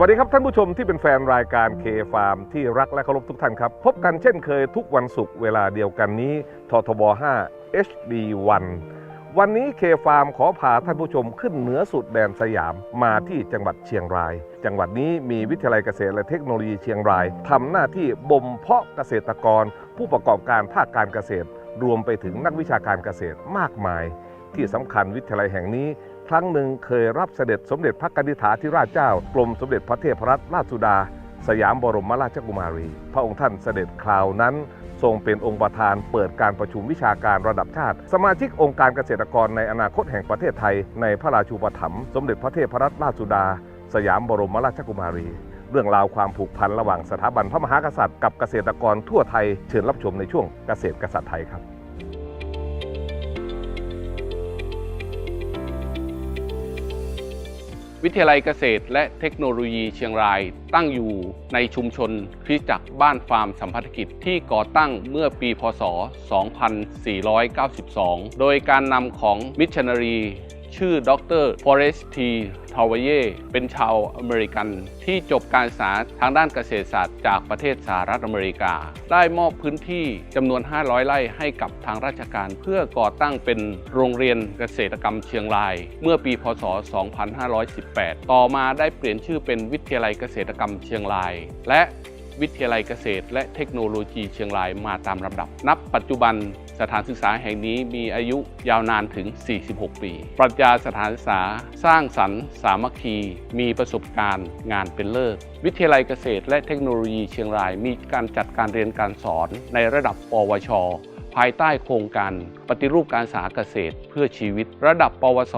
วัสดีครับท่านผู้ชมที่เป็นแฟนรายการ K Farm ที่รักและเคารพทุกท่านครับ พบกันเช่นเคยทุกวันศุกร์เวลาเดียวกันนี้ททบ 5 HD 1 วันนี้ K Farm ขอพาท่านผู้ชมขึ้นเหนือสุดแดนสยามมาที่จังหวัดเชียงราย จังหวัดนี้มีวิทยาลัยเกษตรและเทคโนโลยีเชียงรายทำหน้าที่บ่มเพาะเกษตรกร ผู้ประกอบการภาคการเกษตร รวมไปถึงนักวิชาการเกษตรมากมาย ที่สำคัญวิทยาลัยแห่งนี้ ครั้งหนึ่งเคยรับเสด็จสมเด็จพระกนิษฐาธิราชเจ้ากรมสมเด็จพระเทพรัตนราชสุดา สยามบรมราชกุมารี พระองค์ท่านเสด็จคราวนั้น ทรงเป็นองค์ประธานเปิดการประชุมวิชาการระดับชาติ สมาชิกองค์การเกษตรกรในอนาคตแห่งประเทศไทย ในพระราชูปถัมภ์สมเด็จพระเทพรัตนราชสุดา สยามบรมราชกุมารี เรื่องราวความผูกพันระหว่างสถาบันพระมหากษัตริย์กับเกษตรกรทั่วไทยเชิญรับชมในช่วงเกษตรกษัตริย์ไทยครับ วิทยาลัยเกษตรและเทคโนโลยีเชียงรายตั้งอยู่ในชุมชนคริสตจักรบ้านฟาร์มสัมพันธกิจที่ก่อตั้งเมื่อปีพศ 2492 โดยการนำของมิชชันนารี ชื่อดรฟอเรสทีทาวเยเป็นชาวอเมริกันที่จบการศึกษาทางด้านเกษตรศาสตร์จากประเทศสหรัฐอเมริกา ได้มอบพื้นที่จำนวน 500 ไร่ให้กับทางราชการ เพื่อก่อตั้งเป็นโรงเรียนเกษตรกรรมเชียงราย เมื่อปีพศ 2518 ต่อมาได้เปลี่ยนชื่อเป็นวิทยาลัยเกษตรกรรมเชียงราย และวิทยาลัยเกษตร และเทคโนโลยีเชียงรายมาตามลำดับ นับปัจจุบัน สถานศึกษาแห่งนี้มีอายุยาวนานถึง 46 ปี ปรัชญาสถานศึกษาสร้างสรรค์ สามัคคี มีประสบการณ์งานเป็นเลิศ วิทยาลัยเกษตรและเทคโนโลยีเชียงราย มีการจัดการเรียนการสอนในระดับปวชภายใต้โครงการปฏิรูปการศึกษาเกษตรเพื่อชีวิต ระดับปวส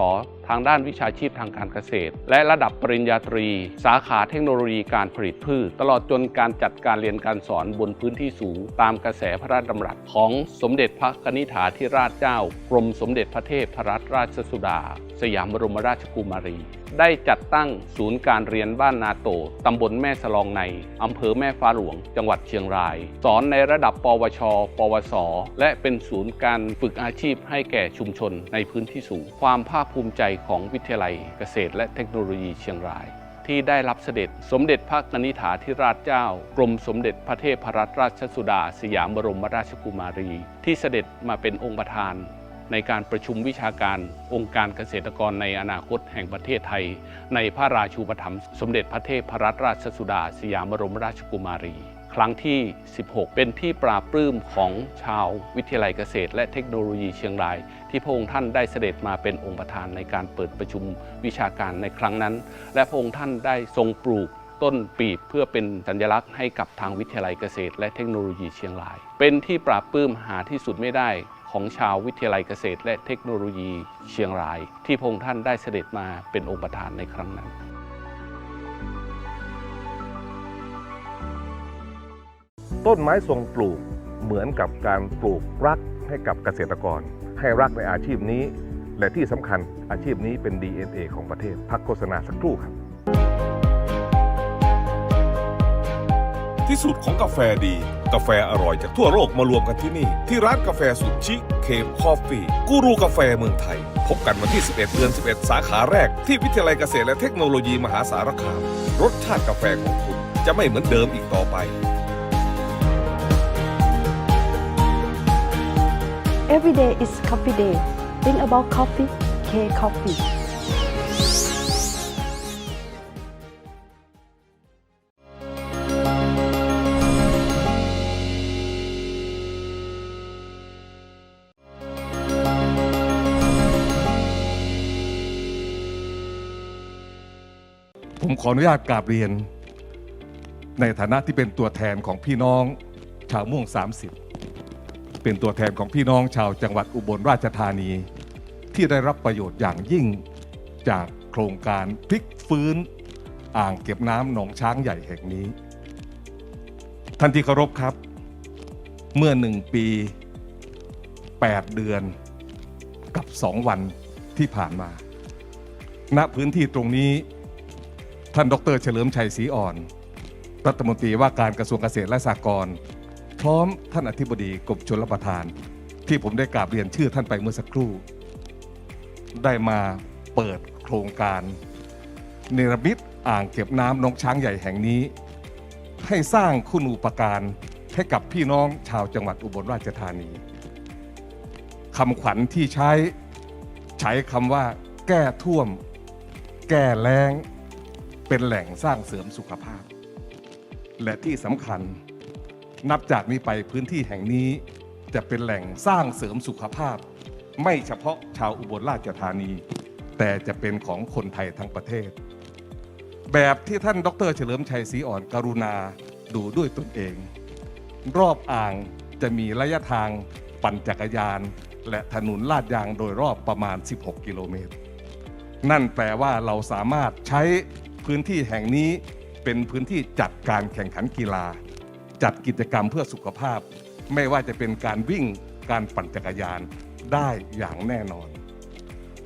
ทางด้านวิชาชีพทางการเกษตร และระดับปริญญาตรี สาขาเทคโนโลยีการผลิตพืช ตลอดจนการจัดการเรียนการสอนบนพื้นที่สูง ตามกระแสพระราชดำรัสของสมเด็จพระนิธิาธิราชเจ้า กรมสมเด็จพระเทพรัตนราชสุดา สยามบรมราชกุมารี ได้จัดตั้งศูนย์การเรียนบ้านนาโตตำบลแม่สลองในอำเภอแม่ฟ้าหลวง จังหวัดเชียงราย สอนในระดับปวช ปวส และเป็นศูนย์การฝึกอาชีพให้แก่ชุมชนในพื้นที่สูง ความภาคภูมิใจของวิทยาลัยเกษตรและเทคโนโลยีเชียงรายที่ได้รับเสด็จสมเด็จพระนิษฐาธิราชเจ้า กรมสมเด็จพระเทพรัตนราชสุดา สยามบรมราชกุมารี ที่เสด็จมาเป็นองค์ประธาน ในการประชุมวิชาการองค์การเกษตรกรในอนาคตแห่งประเทศไทย ในพระราชูปถัมภ์สมเด็จพระเทพรัตนราชสุดา สยามบรมราชกุมารี ครั้งที่ 16 เป็นที่ปราบปลื้มของชาววิทยาลัยเกษตร และเทคโนโลยีเชียงราย ที่พระองค์ท่านได้เสด็จมาเป็นองค์ประธานในการเปิดประชุมวิชาการในครั้งนั้น และพระองค์ท่านได้ทรงปลูกต้นปีบเพื่อเป็นสัญลักษณ์ให้กับทางวิทยาลัยเกษตร และเทคโนโลยีเชียงราย เป็นที่ปราบปลื้มหาที่สุดไม่ได้ ของชาววิทยาลัยเกษตร และเทคโนโลยีเชียงราย ที่พระองค์ท่านได้เสด็จมาเป็นองค์ประธานในครั้งนั้นต้นไม้ทรงปลูกเหมือนกับการปลูกรักให้กับเกษตรกร ให้รักในอาชีพนี้ และที่สำคัญอาชีพนี้เป็น DNA ของประเทศพักโฆษณาสักครู่ครับ ที่สุดของกาแฟดี กาแฟอร่อยจากทั่วโลกมารวมกันที่นี่ ที่ร้านกาแฟสุดชิคเคมคอฟฟี่กูรูกาแฟเมืองไทย พบกันวันที่ 11 เดือน 11 สาขาแรก ที่วิทยาลัยเกษตรและเทคโนโลยีมหาสารคาม รสชาติกาแฟของคุณจะไม่เหมือนเดิมอีกต่อไป Every day is coffee day. Think about coffee, K Coffee. ขออนุญาตกราบเรียน ในฐานะที่เป็นตัวแทนของพี่น้องชาวม่วง 30 เป็นตัวแทนของพี่น้องชาวจังหวัดอุบลราชธานี ที่ได้รับประโยชน์อย่างยิ่งจากโครงการพลิกฟื้น อ่างเก็บน้ำหนองช้างใหญ่แห่งนี้ ท่านที่เคารพครับ เมื่อหนึ่งปี 8 เดือนกับ 2 วันที่ผ่านมา ณพื้นที่ตรงนี้ ท่านดรเฉลิมชัยศรีอ่อน รัฐมนตรีว่าการกระทรวงเกษตรและสหกรณ์พร้อมท่านอธิบดีกรมชลประทาน ที่ผมได้กราบเรียนชื่อท่านไปเมื่อสักครู่ ได้มาเปิดโครงการเนรมิตอ่างเก็บน้ำนองช้างใหญ่แห่งนี้ ให้สร้างคุณูปการให้กับพี่น้องชาวจังหวัดอุบลราชธานีคำขวัญที่ใช้ใช้คำว่า แก้ท่วม แก้แล้ง เป็นแหล่งสร้างเสริมสุขภาพ และที่สำคัญนับจากนี้ไปพื้นที่แห่งนี้จะเป็นแหล่งสร้างเสริมสุขภาพ ไม่เฉพาะชาวอุบลราชธานี แต่จะเป็นของคนไทยทั้งประเทศ แบบที่ท่านดร เฉลิมชัยศรีอ่อนกรุณาดูด้วยตนเอง รอบอ่างจะมีระยะทางปั่นจักรยาน และถนนลาดยางโดยรอบประมาณ 16 กิโลเมตร นั่นแปลว่าเราสามารถใช้ พื้นที่แห่งนี้เป็นพื้นที่จัดการแข่งขันกีฬา จัดกิจกรรมเพื่อสุขภาพ ไม่ว่าจะเป็นการวิ่งการปั่นจักรยานได้อย่างแน่นอน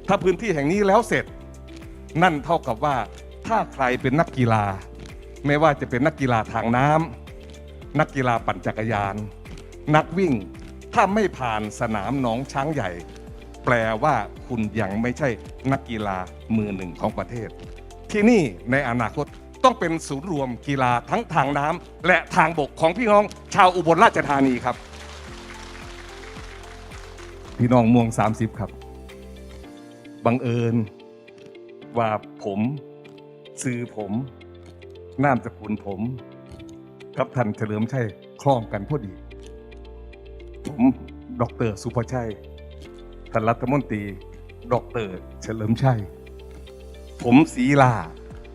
ถ้าพื้นที่แห่งนี้แล้วเสร็จ นั่นเท่ากับว่าถ้าใครเป็นนักกีฬา ไม่ว่าจะเป็นนักกีฬาทางน้ำนักกีฬาปั่นจักรยาน นักวิ่งถ้าไม่ผ่านสนามหนองช้างใหญ่ แปลว่าคุณยังไม่ใช่นักกีฬามือหนึ่งของประเทศ ที่นี่ในอนาคตต้องเป็นศูนย์รวมกีฬาทั้งทางน้ำและทางบกของพี่น้องชาวอุบลราชธานีครับ พี่น้องม่วง 30 ครับ บังเอิญว่าผมซื้อผมนามสกุลผมกับท่านเฉลิมชัยคล้องกันพอดี ผมดอกเตอรสุภชัยท่านรัฐมนตรีดอกเตอรเฉลิมชัย ผมสีลา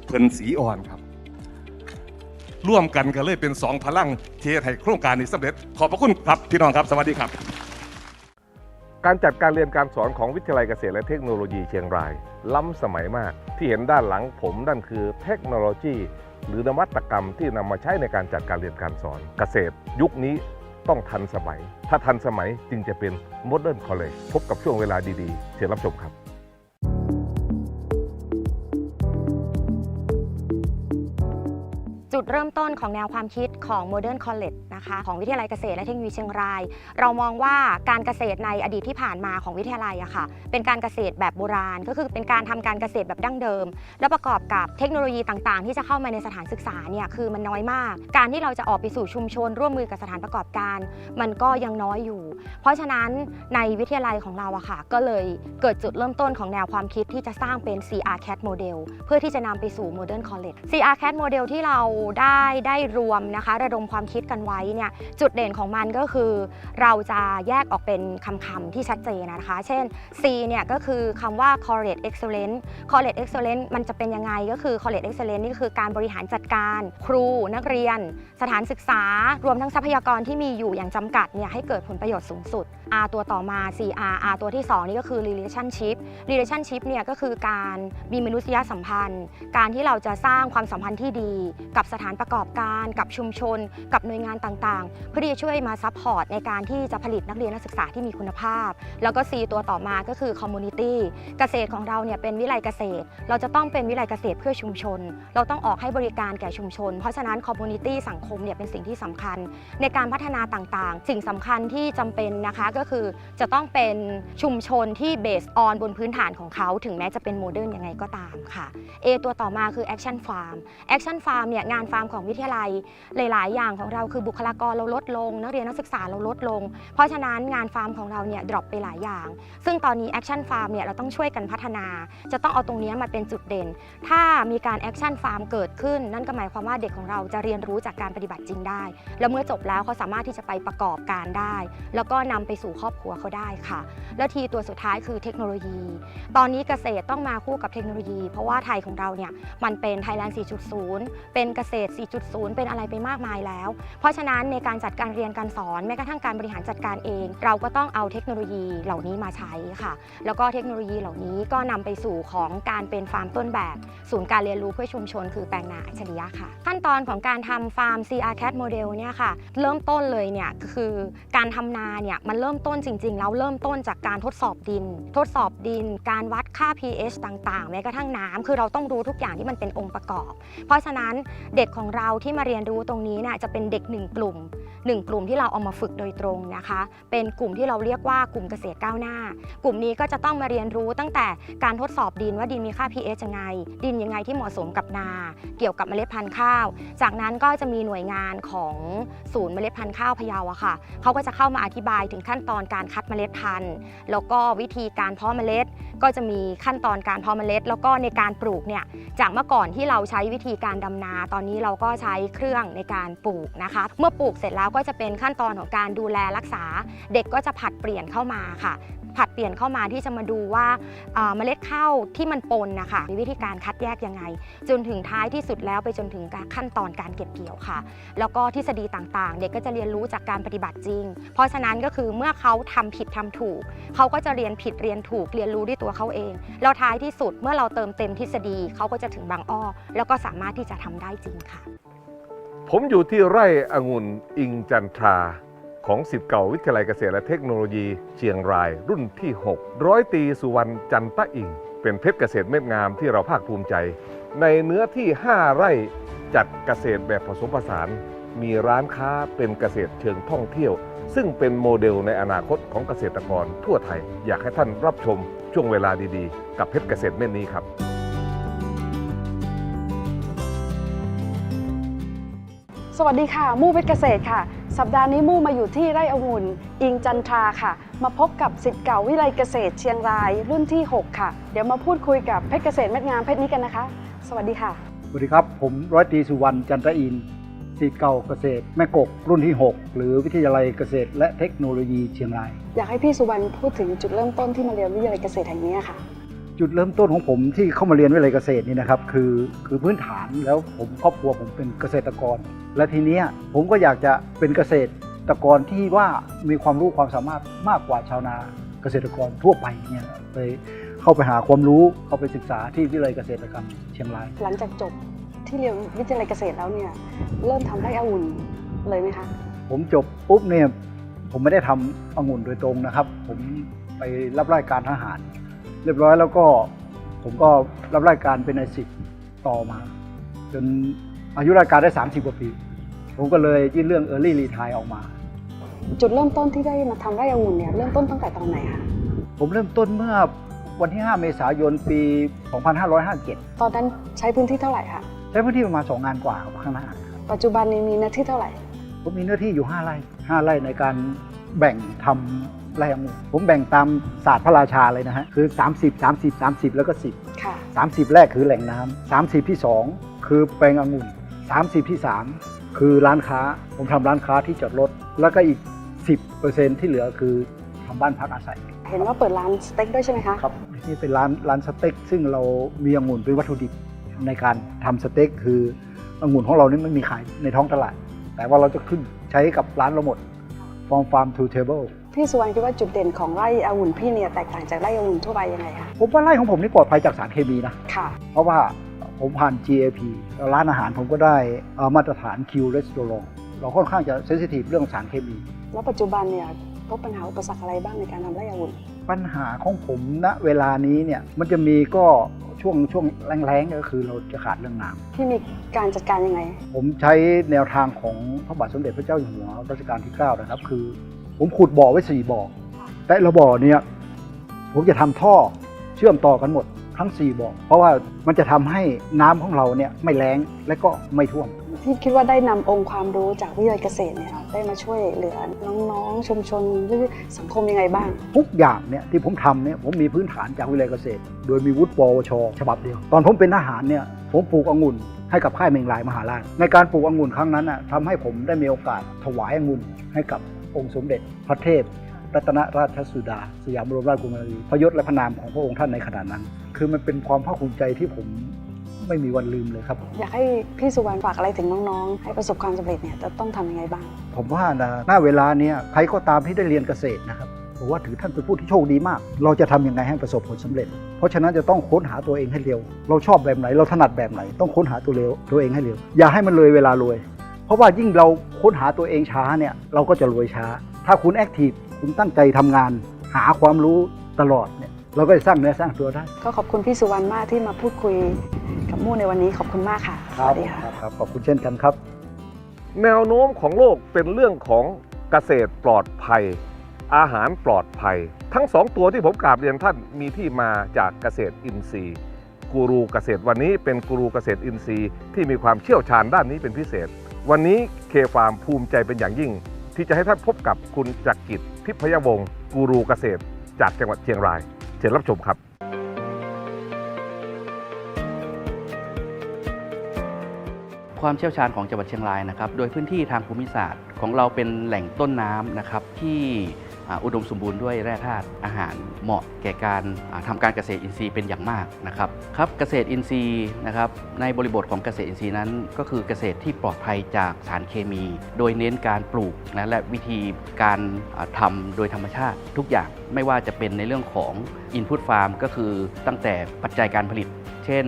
เพิ่นสีอ่อนครับ ร่วมกันก็เลยเป็นสองพลังเทให้โครงการนี้สำเร็จ ขอบพระคุณครับพี่น้องครับ สวัสดีครับ การจัดการเรียนการสอนของวิทยาลัยเกษตรและเทคโนโลยีเชียงราย ล้ำสมัยมากที่เห็นด้านหลังผมนั่นคือเทคโนโลยี หรือนวัตกรรมที่นำมาใช้ในการจัดการเรียนการสอนเกษตร ยุคนี้ต้องทันสมัย ถ้าทันสมัยจึงจะเป็น Modern College พบกับช่วงเวลาดีๆ เชิญรับชมครับ จุดเริ่มต้นของแนวความคิดของ Modern College นะคะของวิทยาลัยเกษตรและเทคโนโลยีเชียงราย เรามองว่าการเกษตรในอดีตที่ผ่านมาของวิทยาลัยอะค่ะ เป็นการเกษตรแบบโบราณ ก็คือเป็นการทำการเกษตรแบบดั้งเดิม และประกอบกับเทคโนโลยีต่างๆ ที่จะเข้ามาในสถานศึกษาเนี่ยคือมันน้อยมาก การที่เราจะออกไปสู่ชุมชน ร่วมมือกับสถานประกอบการ มันก็ยังน้อยอยู่ เพราะฉะนั้นในวิทยาลัยของเราอะค่ะ ก็เลยเกิดจุดเริ่มต้นของแนวความคิดที่จะสร้างเป็น CR CAT model เพื่อที่จะนำไปสู่ Modern College CR CAT model ที่เราได้ได้รวมนะคะระดมความคิดกันไว้เนี่ยจุดเด่นของมันก็คือเราจะแยกออกเป็นคำๆที่ชัดเจนนะคะ เช่น C เนี่ยก็คือคำว่า College Excellence College Excellence มันจะเป็นยังไงก็คือ College Excellence นี่คือการบริหารจัดการครูนักเรียน สถานศึกษารวมทั้งทรัพยากรที่มีอยู่อย่างจำกัดเนี่ยให้เกิดผลประโยชน์สูงสุด R ตัวต่อมา 4R R ตัวที่ 2 นี่ก็คือ relationship relationship เนี่ยก็คือการมีมนุษยสัมพันธ์ การที่เราจะสร้างความสัมพันธ์ที่ดีกับสถานประกอบการกับชุมชน กับหน่วยงานต่างๆ เพื่อที่จะช่วยมาซัพพอร์ตในการที่จะผลิตนักเรียนนักศึกษาที่มีคุณภาพ แล้วก็ C ตัวต่อมาก็คือ community เกษตรของเราเนี่ยเป็นวิไลเกษตร เราจะต้องเป็นวิไลเกษตรเพื่อชุมชน เราต้องออกให้บริการแก่ชุมชน เพราะฉะนั้น community สังคมเนี่ยเป็นสิ่งที่สำคัญ ในการพัฒนาต่างๆ สิ่งสำคัญที่จำเป็นนะคะก็คือจะต้องเป็นชุมชนที่เบสออนบนพื้นฐานของเขา ถึงแม้จะเป็นโมเดิร์นยังไงก็ตามค่ะ A ตัวต่อมาคือ Action Farm Action Farm เนี่ยงานฟาร์มของวิทยาลัย หลาย ๆ อย่างของเราคือบุคลากรเราลดลง นักเรียนนักศึกษาเราลดลง เพราะฉะนั้นงานฟาร์มของเราเนี่ยดรอปไปหลายอย่าง ซึ่งตอนนี้ Action Farm เนี่ยเราต้องช่วยกันพัฒนา จะต้องเอาตรงนี้มาเป็นจุดเด่น ถ้ามีการ Action Farm เกิดขึ้น นั่นก็หมายความว่าเด็กของเราจะเรียนรู้จากการปฏิบัติจริงได้ แล้วเมื่อจบแล้วเขาสามารถที่จะไปประกอบการได้ แล้วก็นำไปสู่สู่ครอบครัวเขาได้ค่ะ แล้วทีตัวสุดท้ายคือเทคโนโลยี ตอนนี้เกษตรต้องมาคู่กับเทคโนโลยี เพราะว่าไทยของเราเนี่ยมันเป็น Thailand 4.0 เป็นเกษตร4.0 เป็นอะไรไปมากมายแล้ว เพราะฉะนั้นในการจัดการเรียนการสอนแม้กระทั่งการบริหารจัดการเอง เราก็ต้องเอาเทคโนโลยีเหล่านี้มาใช้ค่ะ แล้วก็เทคโนโลยีเหล่านี้ก็นำไปสู่ของการเป็นฟาร์มต้นแบบ ศูนย์การเรียนรู้เพื่อชุมชน คือแปลงนาอัจฉริยะค่ะ ขั้นตอนของการทำฟาร์ม CR Cat Model เนี่ยค่ะ เริ่มต้นเลยเนี่ยคือการทำนาเนี่ยมันเริ่มต้นจริง ๆ แล้วเริ่มต้นจากการทดสอบดิน ทดสอบดิน การวัดค่า pH ต่างๆ แม้กระทั่งน้ำคือเราต้องรู้ทุกอย่างที่มันเป็นองค์ประกอบ เพราะฉะนั้นเด็กของเราที่มาเรียนรู้ตรงนี้เนี่ยจะเป็นเด็กหนึ่งกลุ่มหนึ่งกลุ่มที่เราเอามาฝึกโดยตรงนะคะ เป็นกลุ่มที่เราเรียกว่ากลุ่มเกษตรก้าวหน้า กลุ่มนี้ก็จะต้องมาเรียนรู้ตั้งแต่การทดสอบดินว่าดินมีค่า pH ยังไง ดินยังไงที่เหมาะสมกับนา เกี่ยวกับเมล็ดพันธุ์ข้าว จากนั้นก็จะมีหน่วยงานของศูนย์เมล็ดพันธุ์ข้าวพะเยาอะค่ะเขาก็จะเข้ามาอธิบายถึงขั้นตอนการคัดเมล็ดพันธุ์ แล้วก็วิธีการเพาะเมล็ด ก็จะมีขั้นตอนการเพาะเมล็ด แล้วก็ในการปลูกเนี่ยจากเมื่อก่อนที่เราใช้วิธีการดำนา ตอนนี้เราก็ใช้เครื่องในการปลูกนะคะ เมื่อปลูกเสร็จแล้วก็จะเป็นขั้นตอนของการดูแลรักษา เด็กก็จะผัดเปลี่ยนเข้ามาค่ะผัดเปลี่ยนเข้ามาที่จะมาดูว่าเอ่อเมล็ดข้าวที่มันปนนะคะมีวิธีการคัดแยกยังไง จนถึงท้ายที่สุดแล้วไปจนถึงขั้นตอนการเก็บเกี่ยวค่ะ แล้วก็ทฤษฎีต่างๆ เด็กก็จะเรียนรู้จากการปฏิบัติจริง เพราะฉะนั้นก็คือเมื่อเขาทำผิดทำถูก เขาก็จะเรียนผิดเรียนถูกเรียนรู้ด้วยตัวเขาเอง แล้วท้ายที่สุดเมื่อเราเติมเต็มทฤษฎีเขาก็จะถึงบางอ้อ แล้วก็สามารถที่จะทำได้จริงค่ะ ผมอยู่ที่ไร่องุ่นอิงจันทราของสิทธิ์เก่าวิทยาลัยเกษตรและเทคโนโลยี เชียงรายรุ่นที่ 6 ร้อยตีสุวรรณจันตะอิง เป็นเพชรเกษตรเม็ดงามที่เราภาคภูมิใจ ในเนื้อที่ 5 ไร่จัดเกษตรแบบผสมผสาน มีร้านค้าเป็นเกษตรเชิงท่องเที่ยว ซึ่งเป็นโมเดลในอนาคตของเกษตรกรทั่วไทย อยากให้ท่านรับชม ช่วงเวลาดีๆ กับเพชรเกษตรเม็ดนี้ครับสวัสดีค่ะ มู่เพชรเกษตรค่ะ สัปดาห์นี้มู่มาอยู่ที่ไร่องุ่น อิงจันทราค่ะ มาพบกับสิทธิ์เก่าวิไลเกษตรเชียงรายรุ่นที่ 6 ค่ะ เดี๋ยวมาพูดคุยกับเพชรเกษตรเม็ดงามเพชรนี้กันนะคะ สวัสดีค่ะ สวัสดีครับ ผมร้อยตรีสุวรรณจันทอินทร์ ศิษย์เก่าเกษตร แม่กกรุ่นที่ 6 หรือวิทยาลัยเกษตร และเทคโนโลยีเชียงราย อยากให้พี่สุวรรณพูดถึงจุดเริ่มต้นที่มาเรียนวิทยาลัยเกษตรแห่งนี้ค่ะ จุดเริ่มต้นของผมที่เข้ามาเรียนวิทยาลัยเกษตรนี่นะครับคือคือพื้นฐานแล้วผมครอบครัวผมเป็นเกษตรกร และทีเนี้ยผมก็อยากจะเป็นเกษตรกรที่ว่ามีความรู้ความสามารถมากกว่าชาวนาเกษตรกรทั่วไปเนี่ยเลยเข้าไปหาความรู้เข้าไปศึกษาที่วิทยาลัยเกษตรกรรมเชียงราย หลังจากจบ ที่เรียนวิทยาลัยเกษตรแล้วเนี่ยเริ่มทำไร่องุ่นเลยไหมคะ ผมจบปุ๊บเนี่ยผมไม่ได้ทำองุ่นโดยตรงนะครับ ผมไปรับราชการทหาร เรียบร้อยแล้วก็ผมก็รับราชการเป็นนายสิบต่อมา จนอายุราชการได้ 30 กว่าปี ผมก็เลยยื่นเรื่อง Early Retire ออกมา จุดเริ่มต้นที่ได้มาทำไร่องุ่นเนี่ยเริ่มต้นตั้งแต่ตอนไหนคะผมเริ่มต้นเมื่อวันที่ 5 เมษายนปี 2557 ตอนนั้นใช้พื้นที่เท่าไหร่คะ ใช้พื้นที่ประมาณ 2 งานกว่าครับข้างหน้าปัจจุบันนี้มีเนื้อที่เท่าไหร่ ผมมีเนื้อที่อยู่ 5 ไร่ 5 ไร่ในการแบ่งทำไร่องุ่นผมแบ่งตามศาสตร์พระราชาเลยนะฮะคือ 30 30 30 แล้วก็ 10 ค่ะ 30 แรกคือแหล่งน้ำ30 ที่ 2 คือแปลงองุ่น 30 ที่ 3 คือร้านค้า ผมทำร้านค้าที่จอดรถ แล้วก็อีก 10%ที่เหลือคือทำบ้านพักอาศัย เห็นว่าเปิดร้านสเต็กด้วยใช่ไหมคะ ครับนี่เป็นร้านร้านสเต็ก ซึ่งเรามีองุ่นเป็นวัตถุดิบ ในการทำสเต็กคือองุ่นของเรานี่ไม่มีขายในท้องตลาด แต่ว่าเราจะขึ้นใช้กับร้านเราหมด from farm to table พี่สุวรรณคิดว่าจุดเด่นของไร่องุ่นพี่เนี่ยแตกต่างจากไร่องุ่นทั่วไปยังไงคะผมว่าไร่ของผมนี่ปลอดภัยจากสารเคมีนะค่ะ เพราะว่าผมผ่าน GAP แล้วร้านอาหารผมก็ได้เอ่อมาตรฐาน Q Restaurant เราค่อนข้างจะเซนซิทีฟเรื่องสารเคมี แล้วปัจจุบันเนี่ยพบปัญหาอุปสรรคอะไรบ้างในการทำไร่องุ่นปัญหาของผมณเวลานี้เนี่ยมันจะมีก็ ช่วงช่วงแรงๆก็คือเราจะขาดเรื่องน้ำพี่มีการจัดการยังไง ผมใช้แนวทางของพระบาทสมเด็จพระเจ้าอยู่หัวรัชกาลที่ 9 นะครับ คือ ผมขุดบ่อไว้สี่บ่อ แต่ละบ่อเนี่ยผมจะทำท่อเชื่อมต่อกันหมดทั้ง 4บ่อเพราะว่ามันจะทำให้น้ำของเราเนี่ยไม่แล้งและก็ไม่ท่วมพี่ คิดว่าได้นำองค์ความรู้จากวิทยาลัยเกษตรเนี่ยได้มาช่วยเหลือน้องๆชุมชนหรือสังคมยังไงบ้าง ทุกอย่างเนี่ยที่ผมทำเนี่ยผมมีพื้นฐานจากวิทยาลัยเกษตร โดยมีวุฒิปวช ฉบับเดียว ตอนผมเป็นทหารเนี่ยผมปลูกองุ่นให้กับค่ายเมงลายมหาราชในการปลูกองุ่นครั้งนั้นน่ะทำให้ผมได้มีโอกาสถวายองุ่นให้กับองค์สมเด็จพระเทพรัตนราชสุดา สยามบรมราชกุมารีพระยศและพระนามของพระองค์ท่านในขณะนั้น คือมันเป็นความภาคภูมิใจที่ผม ไม่มีวันลืมเลยครับ อยากให้พี่สุวรรณฝากอะไรถึงน้องๆ ให้ประสบความสำเร็จเนี่ยจะต้องทำยังไงบ้าง ผมว่านะหน้าเวลาเนี้ยใครก็ตามที่ได้เรียนเกษตรนะครับผมว่าถือท่านเป็นผู้ที่โชคดีมาก เราจะทำยังไงให้ประสบผลสำเร็จ เพราะฉะนั้นจะต้องค้นหาตัวเองให้เร็ว เราชอบแบบไหน เราถนัดแบบไหน ต้องค้นหาตัวเร็วตัวเองให้เร็ว อย่าให้มันเลยเวลารวย เพราะว่ายิ่งเราค้นหาตัวเองช้าเนี่ยเราก็จะรวยช้า ถ้าคุณแอคทีฟคุณตั้งใจทำงาน หาความรู้ตลอดเนี่ย เราก็จะสร้างเนื้อสร้างตัวได้ ก็ขอบคุณพี่สุวรรณมากที่มาพูดคุยกับมู่ในวันนี้ขอบคุณมากค่ะสวัสดีค่ะ ครับ ขอบคุณเช่นกันครับ แนวโน้มของโลกเป็นเรื่องของเกษตรปลอดภัย อาหารปลอดภัย ทั้งสองตัวที่ผมกราบเรียนท่านมีที่มาจากเกษตรอินทรีย์กูรูเกษตรวันนี้เป็นกูรูเกษตรอินทรีย์ที่มีความเชี่ยวชาญด้านนี้เป็นพิเศษ วันนี้เคฟาร์มภูมิใจเป็นอย่างยิ่ง ที่จะให้ท่านพบกับคุณจักรกิจทิพยวงศ์กูรูเกษตรจากจังหวัดเชียงราย เชิญรับชมครับความเชี่ยวชาญของจังหวัดเชียงรายนะครับ โดยพื้นที่ทางภูมิศาสตร์ของเราเป็นแหล่งต้นน้ำนะครับที่ อุดมสมบูรณ์ด้วยแร่ธาตุอาหารเหมาะแก่การอ่าทำการเกษตรอินทรีย์เป็นอย่างมากนะครับครับเกษตรอินทรีย์นะครับในบริบทของเกษตรอินทรีย์นั้น ก็คือเกษตรที่ปลอดภัยจากสารเคมี โดยเน้นการปลูกนะและวิธีการอ่าทำโดยธรรมชาติทุกอย่างไม่ว่าจะเป็นในเรื่องของ Input Farm ก็คือตั้งแต่ปัจจัยการผลิต เช่น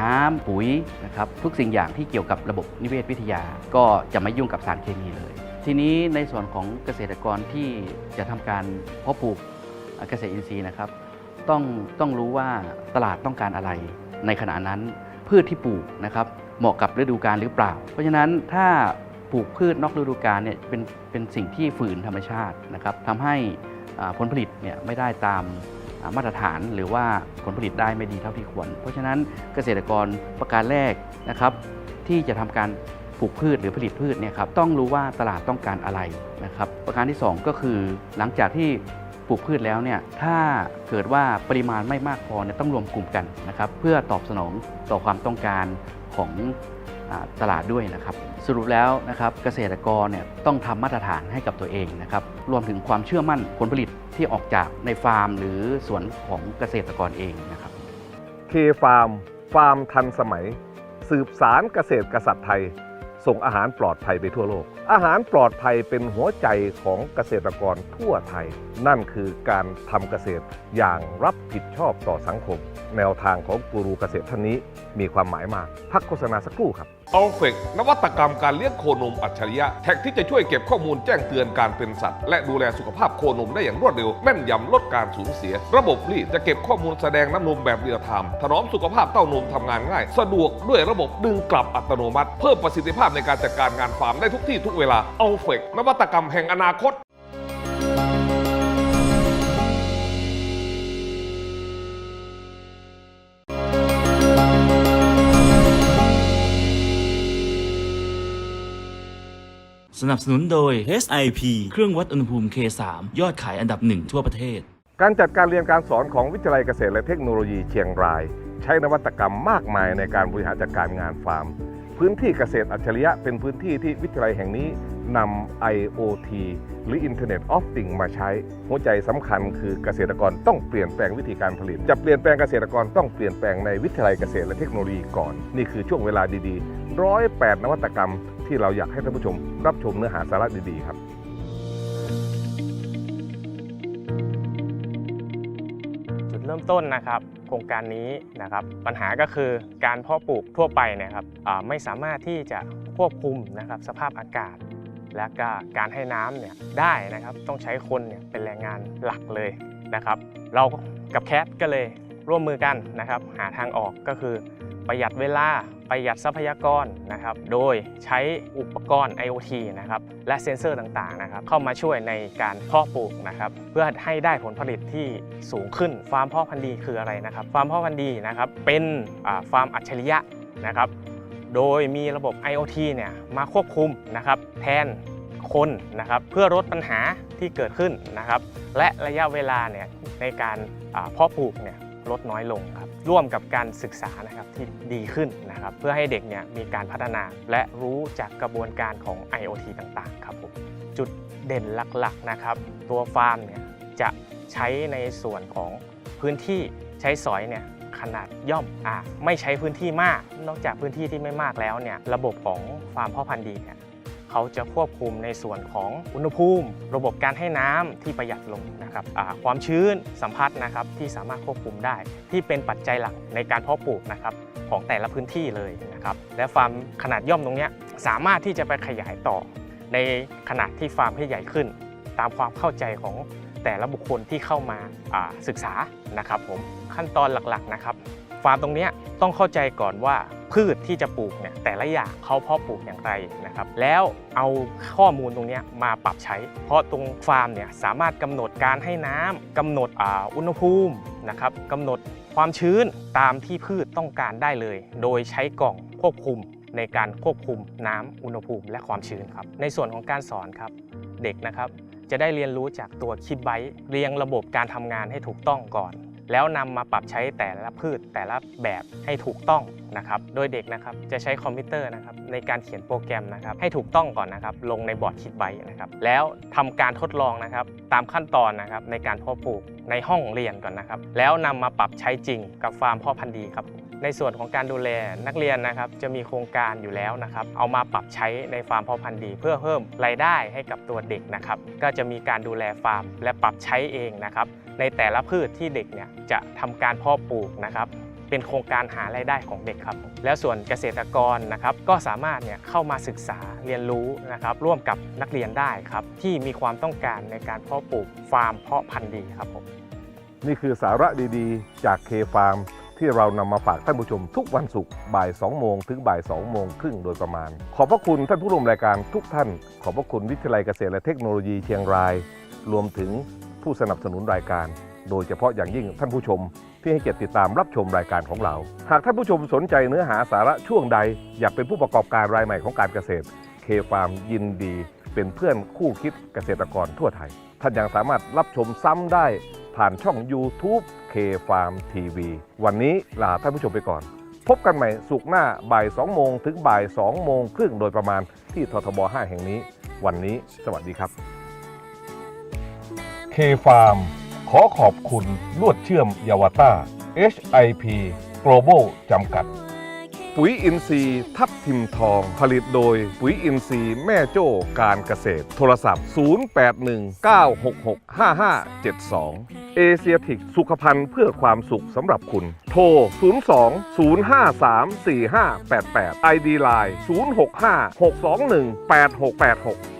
น้ำปุ๋ยนะครับทุกสิ่งอย่างที่เกี่ยวกับระบบนิเวศวิทยา ก็จะไม่ยุ่งกับสารเคมีเลย ทีนี้ในส่วนของเกษตรกรที่จะทำการเพาะปลูกเกษตรอินทรีย์นะครับ ต้องต้องรู้ว่าตลาดต้องการอะไร ในขณะนั้นพืชที่ปลูกนะครับเหมาะกับฤดูกาลหรือเปล่า เพราะฉะนั้นถ้าปลูกพืชนอกฤดูกาลเนี่ยเป็นเป็นสิ่งที่ฝืนธรรมชาตินะครับทำให้ผลผลิตเนี่ยไม่ได้ตามมาตรฐานหรือว่าผลผลิตได้ไม่ดีเท่าที่ควร เพราะฉะนั้นเกษตรกรประการแรกนะครับที่จะทำการ ปลูกพืชหรือผลิตพืชเนี่ยครับต้องรู้ว่าตลาดต้องการอะไรนะครับ ประการที่ 2 ก็คือหลังจากที่ปลูกพืชแล้วเนี่ยถ้าเกิดว่าปริมาณไม่มากพอเนี่ยต้องรวมกลุ่มกันนะครับ เพื่อตอบสนองต่อความต้องการของอตลาดด้วยนะครับ สรุปแล้วนะครับเกษตรกรเนี่ยต้องทำมาตรฐานให้กับตัวเองนะครับรวมถึงความเชื่อมั่นผลผลิตที่ออกจากในฟาร์ม หรือสวนของเกษตรกรเองนะครับเคฟาร์มฟาร์มทันสมัย สืบสารเกษตรกษัตริย์ไทย ส่งอาหารปลอดภัยไปทั่วโลก อาหารปลอดภัยเป็นหัวใจของเกษตรกรทั่วไทย นั่นคือการทำเกษตรอย่างรับผิดชอบต่อสังคม แนวทางของกูรูเกษตรท่านนี้มีความหมายมาก พักโฆษณาสักครู่ครับ อัลเฟกนวัตกรรมการเลี้ยงโคนมอัจฉริยะ แท็กที่จะช่วยเก็บข้อมูลแจ้งเตือนการเป็นสัตว์ และดูแลสุขภาพโคนมได้อย่างรวดเร็ว แม่นยำลดการสูญเสีย ระบบรีดจะเก็บข้อมูลแสดงน้ำนมแบบเรียลไทม์ถนอมสุขภาพเต้านมทำงานง่าย สะดวกด้วยระบบดึงกลับอัตโนมัติ เพิ่มประสิทธิภาพในการจัดการงานฟาร์มได้ทุกที่ทุกเวลาอัลเฟกนวัตกรรมแห่งอนาคต สนับสนุนโดย SIP เครื่องวัดอุณหภูมิ K3 ยอดขายอันดับหนึ่งทั่วประเทศ การจัดการเรียนการสอนของวิทยาลัยเกษตรและเทคโนโลยีเชียงราย ใช้นวัตกรรมมากมายในการบริหารจัดการงานฟาร์ม พื้นที่เกษตรอัจฉริยะเป็นพื้นที่ที่วิทยาลัยแห่งนี้นำ IoT หรือ Internet of Things มาใช้ หัวใจสำคัญคือเกษตรกรต้องเปลี่ยนแปลงวิธีการผลิต จะเปลี่ยนแปลงเกษตรกรต้องเปลี่ยนแปลงในวิทยาลัยเกษตรและเทคโนโลยีก่อน นี่คือช่วงเวลาดีๆ ร้อยแปดนวัตกรรม ที่เราอยากให้ท่านผู้ชม รับชมเนื้อหาสาระดีๆครับจุดเริ่มต้นนะครับโครงการนี้นะครับปัญหาก็คือการเพาะปลูกทั่วไปนะครับไม่สามารถที่จะควบคุมนะครับสภาพอากาศ และก็การให้น้ำเนี่ยได้นะครับต้องใช้คนเนี่ยเป็นแรงงานหลักเลยนะครับ เรากับแคทก็เลยร่วมมือกันนะครับ หาทางออกก็คือ ประหยัดเวลาประหยัดทรัพยากรนะครับ โดยใช้อุปกรณ์ IoT นะครับและเซ็นเซอร์ต่างๆนะครับเข้ามาช่วยในการเพาะปลูกนะครับเพื่อให้ได้ผลผลิตที่สูงขึ้น ฟาร์มเพาะพันธุ์ดีคืออะไรนะครับ ฟาร์มเพาะพันธุ์ดีนะครับเป็นฟาร์มอัจฉริยะนะครับ โดยมีระบบ IoT เนี่ยมาควบคุมนะครับแทนคนนะครับเพื่อลดปัญหาที่เกิดขึ้นนะครับ และระยะเวลาเนี่ยในการเพาะปลูกเนี่ย ลดน้อยลงครับร่วมกับการศึกษานะครับที่ดีขึ้นนะครับเพื่อให้เด็กเนี่ยมีการพัฒนาและรู้จากกระบวนการของ IoT ต่างๆครับผมจุดเด่นหลักๆนะครับตัวฟาร์มเนี่ยจะใช้ในส่วนของพื้นที่ใช้สอยเนี่ยขนาดย่อมอ่าไม่ใช้พื้นที่มาก นอกจากพื้นที่ที่ไม่มากแล้วเนี่ยระบบของฟาร์มพ่อพันธุ์ดีเนี่ย เขาจะควบคุมในส่วนของอุณหภูมิ ระบบการให้น้ำที่ประหยัดลงนะครับความชื้นสัมผัสนะครับที่สามารถควบคุมได้ ที่เป็นปัจจัยหลักในการเพาะปลูกนะครับของแต่ละพื้นที่เลยนะครับและฟาร์มขนาดย่อมตรงนี้สามารถที่จะไปขยายต่อ ในขนาดที่ฟาร์มให้ใหญ่ขึ้น ตามความเข้าใจของแต่ละบุคคลที่เข้ามาาศึกษานะครับผมขั้นตอนหลักๆนะครับ ฟาร์มตรงนี้ต้องเข้าใจก่อนว่าพืชที่จะปลูกเนี่ยแต่ละอย่างเขาเพาะปลูกอย่างไรนะครับแล้วเอาข้อมูลตรงนี้มาปรับใช้ เพราะตรงฟาร์มเนี่ยสามารถกำหนดการให้น้ำกำหนดอ่าอุณหภูมินะครับกำหนดความชื้นตามที่พืชต้องการได้เลย โดยใช้กล่องควบคุมในการควบคุมน้ำอุณหภูมิ และความชื้นครับในส่วนของการสอนครับเด็กนะครับจะได้เรียนรู้จากตัวคิดไบต์เรียงระบบการทำงานให้ถูกต้องก่อน แล้วนำมาปรับใช้แต่ละพืชแต่ละแบบให้ถูกต้องนะครับโดยเด็กนะครับจะใช้คอมพิวเตอร์นะครับในการเขียนโปรแกรมนะครับให้ถูกต้องก่อนนะครับลงในบอร์ดคิดไบนะครับแล้วทำการทดลองนะครับตามขั้นตอนนะครับในการเพาะปลูกในห้องเรียนก่อนนะครับแล้วนำมาปรับใช้จริงกับฟาร์มพ่อพันธุ์ดีครับในส่วนของการดูแลนักเรียนนะครับจะมีโครงการอยู่แล้วนะครับเอามาปรับใช้ในฟาร์มพ่อพันธุ์ดี เพื่อเพิ่มรายได้ให้กับตัวเด็กนะครับก็จะมีการดูแลฟาร์ม และปรับใช้เองนะครับ ในแต่ละพืชที่เด็กเนี่ยจะทำการเพาะปลูกนะครับเป็นโครงการหารายได้ของเด็กครับ แล้วส่วนเกษตรกรนะครับก็สามารถเนี่ยเข้ามาศึกษาเรียนรู้นะครับร่วมกับนักเรียนได้ครับ ที่มีความต้องการในการเพาะปลูกฟาร์มเพาะพันธุ์ดีครับผมนี่คือสาระดีๆ จากเคฟาร์มที่เรานำมาฝากท่านผู้ชมทุกวันศุกร์บ่าย 2 โมงถึงบ่าย 2 โมงครึ่งโดยประมาณ ขอบพระคุณท่านผู้ร่วมรายการทุกท่าน ขอบพระคุณวิทยาลัยเกษตรและเทคโนโลยีเชียงราย รวมถึง ผู้สนับสนุนรายการ โดยเฉพาะอย่างยิ่งท่านผู้ชม ที่ให้เกียรติติดตามรับชมรายการของเรา หากท่านผู้ชมสนใจเนื้อหาสาระช่วงใด อยากเป็นผู้ประกอบการรายใหม่ของการเกษตร เคฟาร์มยินดี เป็นเพื่อนคู่คิดเกษตรกรทั่วไทย ท่านยังสามารถรับชมซ้ำได้ผ่านช่อง YouTube K Farm TV วันนี้ลาท่านผู้ชมไปก่อน พบกันใหม่สุกหน้าบ่าย 2 โมงถึงบ่าย 2 โมงครึ่งโดยประมาณที่ททบ 5 แห่งนี้ วันนี้สวัสดีครับ K Farm ขอขอบคุณลวดเชื่อมยาวต้า HIP Global จำกัด ปุ๋ยอินทรีย์ทับทิมทอง ผลิตโดยปุ๋ยอินทรีย์แม่โจ้การเกษตร โทรศัพท์ 0819665572 เอเชียติกสุขภัณฑ์เพื่อความสุขสำหรับคุณ โทร 02-053-4588 ID Line 065-621-8686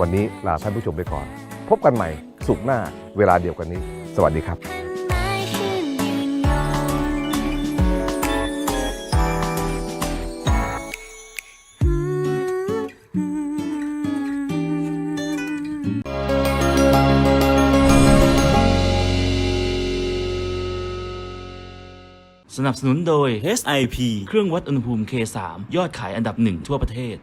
วันนี้ลาท่านผู้ชมไปก่อน พบกันใหม่สุกร์หน้าเวลาเดียวกันนี้ สวัสดีครับสนับสนุนโดย SIP เครื่องวัดอุณหภูมิ K3 ยอดขายอันดับหนึ่งทั่วประเทศ